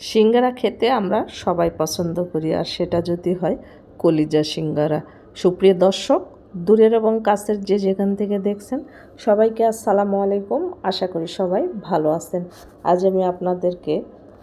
সিঙ্গারা খেতে আমরা সবাই পছন্দ করি, আর সেটা যদি হয় কলিজা সিঙ্গারা। সুপ্রিয় দর্শক, দূরের এবং কাছের যে যেখান থেকে দেখছেন, সবাইকে আসসালামু আলাইকুম। আশা করি সবাই ভালো আছেন। আজ আমি আপনাদেরকে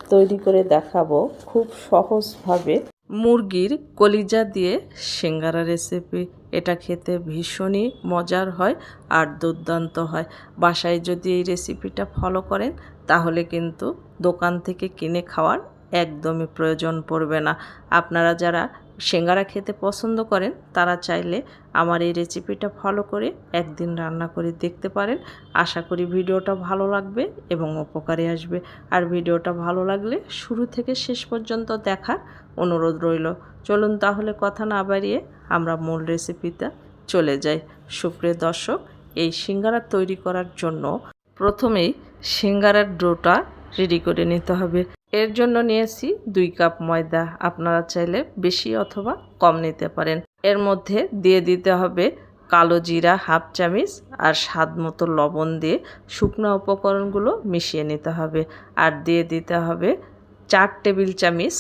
তৈরি করে দেখাবো খুব সহজভাবে মুরগির কলিজা দিয়ে সিঙ্গারা রেসিপি। এটা খেতে ভীষণই মজার হয় আর দুর্দান্ত হয়। বাসায় যদি এই রেসিপিটা ফলো করেন তাহলে কিন্তু দোকান থেকে কিনে খাওয়ার একদমই প্রয়োজন পড়বে না। আপনারা যারা সিঙ্গারা খেতে পছন্দ করেন, তারা চাইলে আমার এই রেসিপিটা ফলো করে একদিন রান্না করে দেখতে পারেন। আশা করি ভিডিওটা ভালো লাগবে এবং উপকারে আসবে। আর ভিডিওটা ভালো লাগলে শুরু থেকে শেষ পর্যন্ত দেখার অনুরোধ রইল। চলুন তাহলে কথা না বাড়িয়ে আমরা মূল রেসিপিটা চলে যাই। সুপ্রিয় দর্শক, এই সিঙ্গারা তৈরি করার জন্য প্রথমেই সিঙ্গারার ডোটা রেডি করে নিতে হবে। এর জন্য নিয়েছি দুই কাপ ময়দা। আপনারা চাইলে বেশি অথবা কম নিতে পারেন। এর মধ্যে দিয়ে দিতে হবে কালো জিরা হাফ চামিচ আর স্বাদ মতো লবণ দিয়ে শুকনো উপকরণগুলো মিশিয়ে নিতে হবে। আর দিয়ে দিতে হবে চার টেবিল চামিচ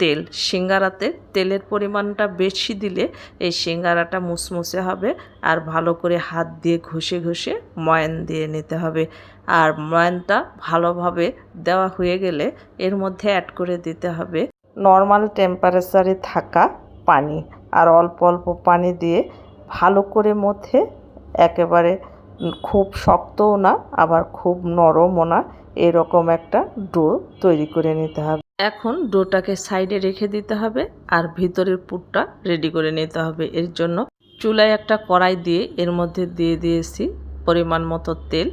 তেল। সিঙ্গারাতে তেলের পরিমাণটা বেশি দিলে এই সিঙ্গারাটা মুসমুসে হবে আর ভালো করে হাত দিয়ে ঘষে ঘষে ময়ান দিয়ে নিতে হবে। আর ময়ানটা ভালোভাবে দেওয়া হয়ে গেলে এর মধ্যে অ্যাড করে দিতে হবে নর্মাল টেম্পারেচারে থাকা পানি। আর অল্প অল্প পানি দিয়ে ভালো করে মধ্যে একেবারে খুব শক্তও না, আবার খুব নরমও না, এরকম একটা ডো তৈরি করে নিতে হবে। এখন ডোটাকে সাইডে রেখে দিতে হবে আর ভিতরের পুরটা রেডি করে নিতে হবে। এর জন্য চুলায় একটা কড়াই দিয়ে এর মধ্যে দিয়ে দিয়েছি পরিমাণ মতো তেল,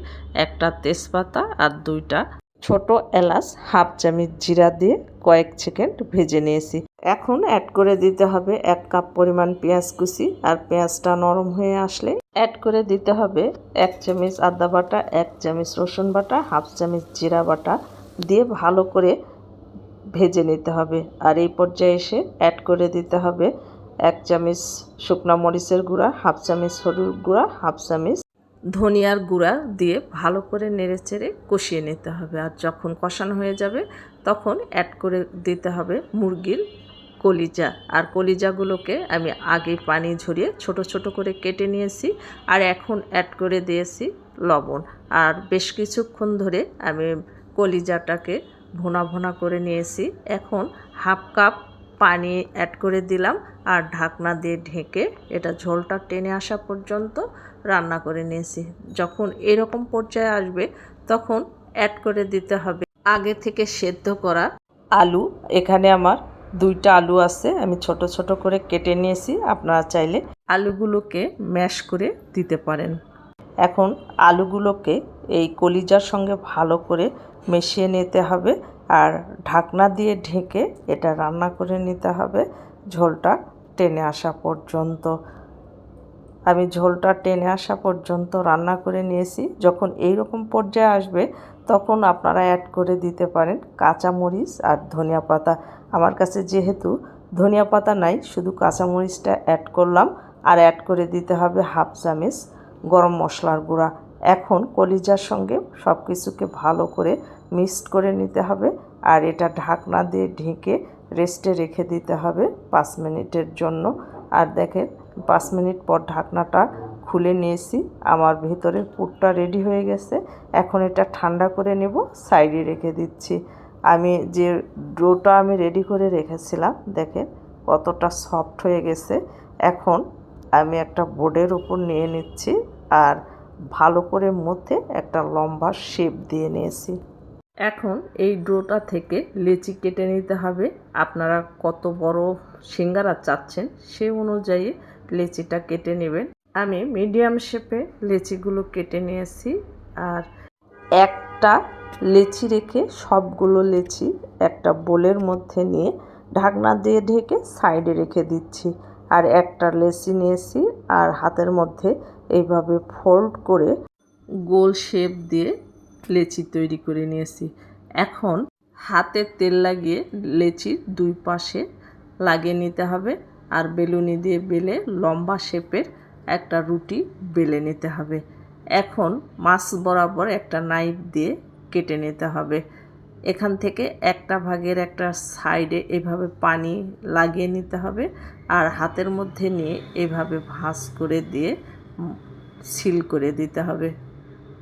একটা তেজপাতা আর দুইটা ছোট এলাচ, হাফ চামচ জিরা দিয়ে কয়েক সেকেন্ড ভেজে নিয়েছি। এখন অ্যাড করে দিতে হবে এক কাপ পরিমাণ পেঁয়াজ কুচি আর পেঁয়াজটা নরম হয়ে আসলে অ্যাড করে দিতে হবে এক চামচ আদা বাটা, এক চামচ রসুন বাটা, হাফ চামচ জিরা বাটা দিয়ে ভালো করে ভেজে নিতে হবে। আর এই পর্যায়ে এসে অ্যাড করে দিতে হবে এক চামচ শুকনা মরিচের গুঁড়া, হাফ চামচ হলুদ গুঁড়া, হাফ চামচ ধনিয়ার গুঁড়া দিয়ে ভালো করে নেড়ে চেড়ে কষিয়ে নিতে হবে। আর যখন কষানো হয়ে যাবে, তখন অ্যাড করে দিতে হবে মুরগির কলিজা। আর কলিজাগুলোকে আমি আগে পানি ঝরিয়ে ছোট ছোট করে কেটে নিয়েছি আর এখন অ্যাড করে দিয়েছি লবণ। আর বেশ কিছুক্ষণ ধরে আমি কলিজাটাকে ভোনা ভোনা করে নিয়েছি। এখন হাফ কাপ পানি অ্যাড করে দিলাম আর ঢাকনা দিয়ে ঢেকে এটা ঝোলটা টেনে আসা পর্যন্ত রান্না করে নিয়েছি। যখন এরকম পর্যায়ে আসবে, তখন অ্যাড করে দিতে হবে আগে থেকে সেদ্ধ করা আলু। এখানে আমার দুইটা আলু আছে, আমি ছোট ছোট করে কেটে নিয়েছি, আপনারা চাইলে আলুগুলোকে ম্যাশ করে দিতে পারেন। এখন আলুগুলোকে এই কলিজার সঙ্গে ভালো করে মিশিয়ে নিতে হবে। আর ঢাকনা দিয়ে ঢেকে এটা রান্না করে নিতে হবে। ঝোলটা টেনে আসা পর্যন্ত। আমি ঝোলটা টেনে আসা পর্যন্ত রান্না করে নিয়েছি। যখন এই রকম পর্যায়ে আসবে, তখন আপনারা অ্যাড করে দিতে পারেন কাঁচামরিচ আর ধনিয়া পাতা। আমার কাছে যেহেতু ধনিয়া পাতা নাই, শুধু কাঁচামরিচটা অ্যাড করলাম। আর অ্যাড করে দিতে হবে হাফ চামচ গরম মশলার গুঁড়া। এখন কলিজার সঙ্গে সব কিছুকে ভালো করে মিক্সড করে নিতে হবে আর এটা ঢাকনা দিয়ে ঢেকে রেস্টে রেখে দিতে হবে পাঁচ মিনিটের জন্য। আর দেখেন, পাঁচ মিনিট পর ঢাকনাটা খুলে নিয়েছি। আমার ভেতরের পুরটা রেডি হয়ে গেছে। এখন এটা ঠান্ডা করে নেব, সাইডে রেখে দিচ্ছি। আমি যে ডোটা আমি রেডি করে রেখেছিলাম, দেখেন কতটা সফট হয়ে গেছে। এখন আমি একটা বোর্ডের উপর নিয়ে নিচ্ছি আর ভালো করে মধ্যে একটা লম্বা শেপ দিয়ে নিয়েছি। এখন এই ডোটা থেকে লেচি কেটে নিতে হবে। আপনারা কত বড় সিঙ্গারা চাচ্ছেন সে অনুযায়ী লেচিটা কেটে নেবেন। আমি মিডিয়াম শেপে লেচিগুলো কেটে নিয়েছি আর একটা লেচি রেখে সবগুলো লেচি একটা বোলের মধ্যে নিয়ে ঢাকনা দিয়ে ঢেকে সাইডে রেখে দিচ্ছি। আর একটা লেচি নিয়েছি আর হাতের মধ্যে এইভাবে ফোল্ড করে গোল শেপ দিয়ে লেচি তৈরি করে নিয়েছি। এখন হাতে তেল লাগিয়ে লেচির দুই পাশে লাগিয়ে নিতে হবে আর বেলুনি দিয়ে বেলে লম্বা শেপের একটা রুটি বেলে নিতে হবে। এখন মাছ বরাবর একটা নাইফ দিয়ে কেটে নিতে হবে। এখান থেকে একটা ভাগের একটা সাইডে এভাবে পানি লাগিয়ে নিতে হবে আর হাতের মধ্যে নিয়ে এভাবে ভাঁজ করে দিয়ে সিল করে দিতে হবে।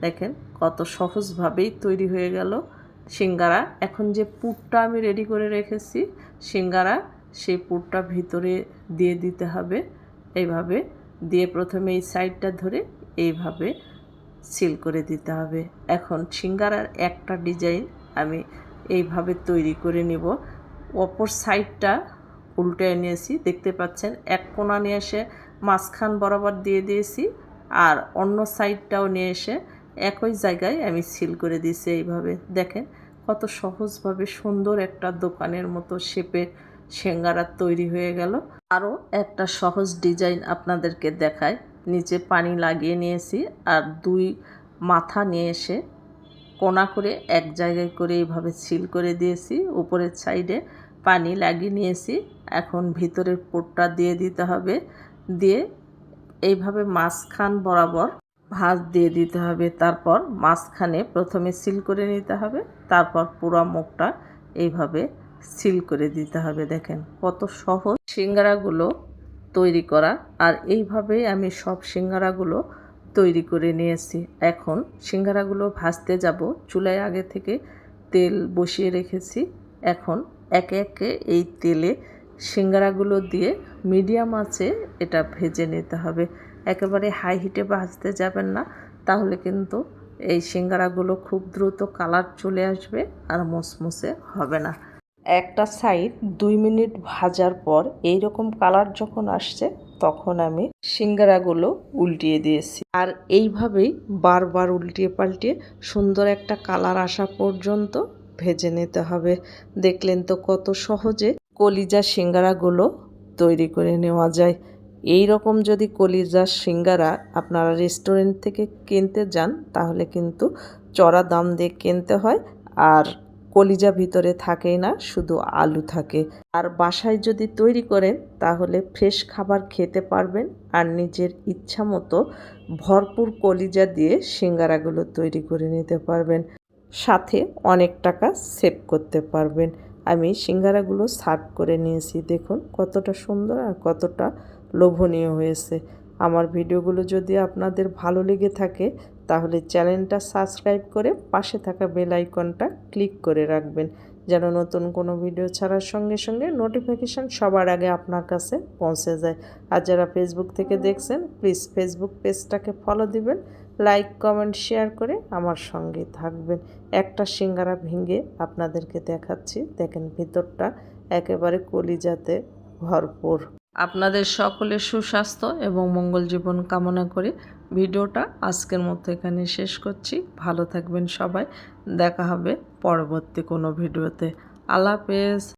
দেখেন কত সহজভাবেই তৈরি হয়ে গেল। সিঙ্গারা, এখন যে পুরটা আমি রেডি করে রেখেছি, সিঙ্গারা সেই পুরটা ভিতরে দিয়ে দিতে হবে। এইভাবে দিয়ে প্রথমে এই সাইডটা ধরে এইভাবে সিল করে দিতে হবে। এখন সিঙ্গারার একটা ডিজাইন আমি এইভাবে তৈরি করে নিব। অপর সাইডটা উল্টে নিয়েছি, দেখতে পাচ্ছেন? এক কোণা নিয়ে এসে মাঝখান বরাবর দিয়ে দিয়েছি আর অন্য সাইডটাও নিয়ে এসে একই জায়গায় আমি সিল করে দিয়েছি এইভাবে। দেখেন কত সহজভাবে সুন্দর একটা দোকানের মতো শেপে সেঙ্গারা তৈরি হয়ে গেল। আরও একটা সহজ ডিজাইন আপনাদেরকে দেখায় নিচে পানি লাগিয়ে নিয়েছি আর দুই মাথা নিয়ে এসে কোনা করে এক জায়গায় করে এইভাবে সিল করে দিয়েছি, উপরের সাইডে পানি লাগিয়ে নিয়েছি। এখন ভিতরের পোটটা দিয়ে দিতে হবে, দিয়ে এইভাবে মাঝখান বরাবর ভাঁজ দিয়ে দিতে হবে। তারপর মাঝখানে প্রথমে সিল করে নিতে হবে, তারপর পুরো মুখটা এইভাবে সিল করে দিতে হবে। দেখেন কত সহজ সিঙ্গারাগুলো তৈরি করা। আর এইভাবেই আমি সব সিঙ্গারাগুলো তৈরি করে নিয়েছি। এখন সিঙ্গারাগুলো ভাজতে যাব। চুলায় আগে থেকে তেল বসিয়ে রেখেছি। এখন একে একে এই তেলে সিঙ্গারাগুলো দিয়ে মিডিয়াম আঁচে এটা ভেজে নিতে হবে। একেবারে হাই হিটে ভাজতে যাবেন না, তাহলে কিন্তু এই সিঙ্গারাগুলো খুব দ্রুত কালার চলে আসবে আর মসমসে হবে না। একটা সাইড দুই মিনিট ভাজার পর এই রকম কালার যখন আসছে, তখন আমি সিঙ্গারাগুলো উল্টিয়ে দিয়েছি। আর এইভাবেই বারবার উল্টিয়ে পাল্টিয়ে সুন্দর একটা কালার আসা পর্যন্ত ভেজে নিতে হবে। দেখলেন তো কত সহজে কলিজা সিঙ্গারাগুলো তৈরি করে নেওয়া যায়। এই রকম যদি কলিজা সিঙ্গারা আপনারা রেস্টুরেন্ট থেকে কিনতে যান, তাহলে কিন্তু চড়া দাম দিয়ে কিনতে হয়। আর কলিজা ভিতরে থাকেই না, শুধু আলু থাকে। আর বাসায় যদি তৈরি করেন, তাহলে ফ্রেশ খাবার খেতে পারবেন আর নিজের ইচ্ছা মতো ভরপুর কলিজা দিয়ে সিঙ্গারাগুলো তৈরি করে নিতে পারবেন। সাথে অনেক টাকা সেভ করতে পারবেন। আমি সিঙ্গারাগুলো সার্ভ করে নিয়েছি, দেখুন কতটা সুন্দর আর কতটা লোভনীয় হয়েছে। আমার ভিডিওগুলো যদি আপনাদের ভালো লেগে থাকে তাহলে চ্যানেলটা সাবস্ক্রাইব করে পাশে থাকা বেল আইকনটা ক্লিক করে রাখবেন, যেন নতুন কোনো ভিডিও ছাড়ার সঙ্গে সঙ্গে নোটিফিকেশান সবার আগে আপনার কাছে পৌঁছে যায়। আর যারা ফেসবুক থেকে দেখছেন প্লিজ ফেসবুক পেজটাকে ফলো দিবেন লাইক কমেন্ট শেয়ার করে আমার সঙ্গে থাকবেন। একটা সিঙ্গারা ভেঙে আপনাদেরকে দেখাচ্ছি, দেখেন ভিতরটা একেবারে কলিজাতে ভরপুর। আপনাদের সকলের সুস্বাস্থ্য এবং মঙ্গল জীবন কামনা করে ভিডিওটা আজকের মতো এখানে শেষ করছি। ভালো থাকবেন সবাই। দেখা হবে পরবর্তী কোনো ভিডিওতে। আল্লাহ